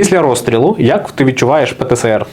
Після розстрілу, як ти відчуваєш ПТСР?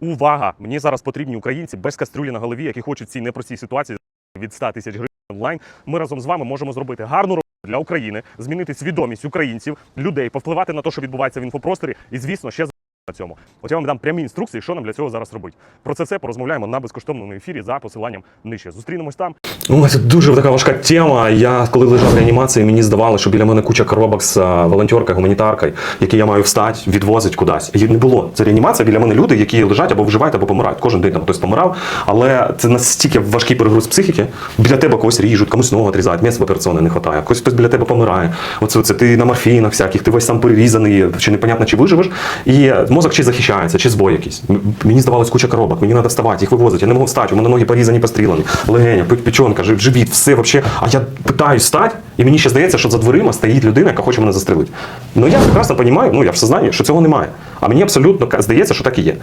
Увага! Мені зараз потрібні українці без кастрюлі на голові, які хочуть цій непростій ситуації від 100 тисяч гривень онлайн. Ми разом з вами можемо зробити гарну роботу для України, змінити свідомість українців, людей, повпливати на те, що відбувається в інфопросторі, і звісно, ще на цьому. От я вам дам прямі інструкції, що нам для цього зараз робити. Про це все порозмовляємо на безкоштовному ефірі за посиланням нижче. Зустрінемось там. Ну, це дуже така важка тема. Я коли лежав в реанімації, мені здавалося, що біля мене куча коробок з а, волонтеркою, гуманітаркою, які я маю встати, відвозить кудись. Їх не було. Це реанімація біля мене люди, які лежать або вживають, або помирають. Кожен день там хтось помирав. Але це настільки важкий перегруз психіки. Біля тебе когось ріжуть, комусь ногу відрізають, м'яса операційне не вистачає. Хтось хтось біля тебе помирає. Оце, оце ти на морфінах всяких, ти весь сам перерізаний, чи непонятно, чи виживеш. І мозок чи захищається, чи збой якийсь. Мені здавалось куча коробок, мені треба вставати, їх вивозити. Я не можу встати, у мене ноги порізані, пострілені, легеня, печонка, живіт, все вообще. А я питаюсь встати, і мені ще здається, що за дверима стоїть людина, яка хоче мене застрелити. Ну я прекрасно розумію, ну я в сознанні, що цього немає. А мені абсолютно здається, що так і є.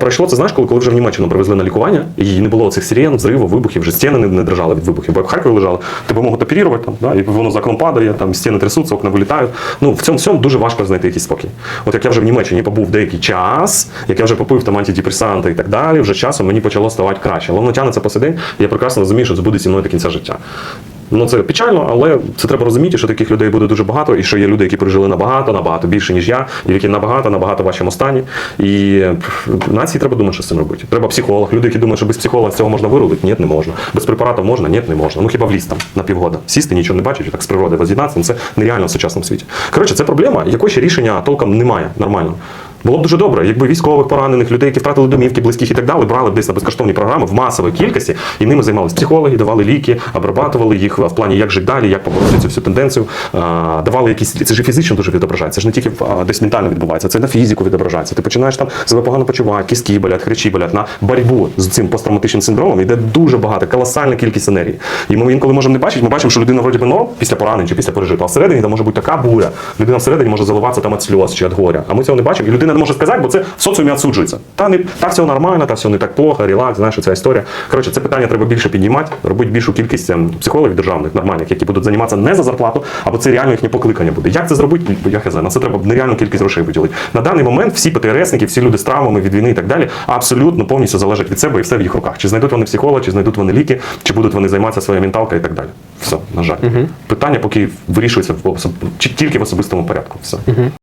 Пройшло це, знаєш, коли, коли вже в Німеччину привезли на лікування, і не було цих сирен, взриву, вибухів, вже стіни не, дрожали від вибухів. Бо в Харкові лежали, тебе можуть оперувати, там, да, і воно за окном падає, там стіни трясуться, окна вилітають. Ну в цьому всьому дуже важко знайти якийсь спокій. От як я вже в Німеччині побув деякий час, як я вже попив там антидепресанти і так далі, вже часом мені почало ставати краще. Воно тягнеться по і я прекрасно розумію, що це буде зі мною до кінця життя. Ну це печально, але це треба розуміти, що таких людей буде дуже багато, і що є люди, які пережили набагато, набагато більше, ніж я, і які набагато, набагато в вашому стані. І нації треба думати, що з цим робити. Треба психолог. Люди, які думають, що без психолога з цього можна вирулити, ні, не можна. Без препаратів можна, ні, не можна. Ну хіба в ліс там на півгода. Сісти, нічого не бачиш, так з природи воз'єднатися, це нереально в сучасному світі. Коротше, це проблема, якої ще рішення толком немає нормально. Було б дуже добре, якби військових поранених, людей, які втратили домівки, близьких і так далі, брали б десь на безкоштовні програми в масовій кількості, і ними займалися психологи, давали ліки, обрабатували їх в плані, як жити далі, як побороти цю всю тенденцію, давали якісь це ж фізично дуже відображається. Це ж не тільки десь ментально відбувається, це на фізику відображається. Ти починаєш там себе погано почувати, кістки болять, хречі болять. На боротьбу з цим посттравматичним синдромом йде дуже багато, колосальна кількість енергії. І ми інколи можемо не бачити, ми бачимо, що людина вроді би норм після поранень чи після пережитого, а всередині там може бути така буря. Людина всередині може заливатися там від сльоз чи від горя. А ми цього не бачимо. І людина не може сказати, бо це в соціумі відсуджується. Та не так все нормально, та все не так плохо, релакс, знаєш, ця історія. Коротше, це питання треба більше піднімати, робити більшу кількість ем, психологів державних, нормальних, які будуть займатися не за зарплату, або це реально їхнє покликання буде. Як це зробити? Я хз, на це треба нереальну кількість грошей виділити. На даний момент всі ПТРСники, всі люди з травмами від війни і так далі, абсолютно повністю залежать від себе і все в їх руках. Чи знайдуть вони психолога, чи знайдуть вони ліки, чи будуть вони займатися своєю менталкою і так далі. Все, на жаль. Питання поки вирішується в особ... тільки в особистому порядку. Все.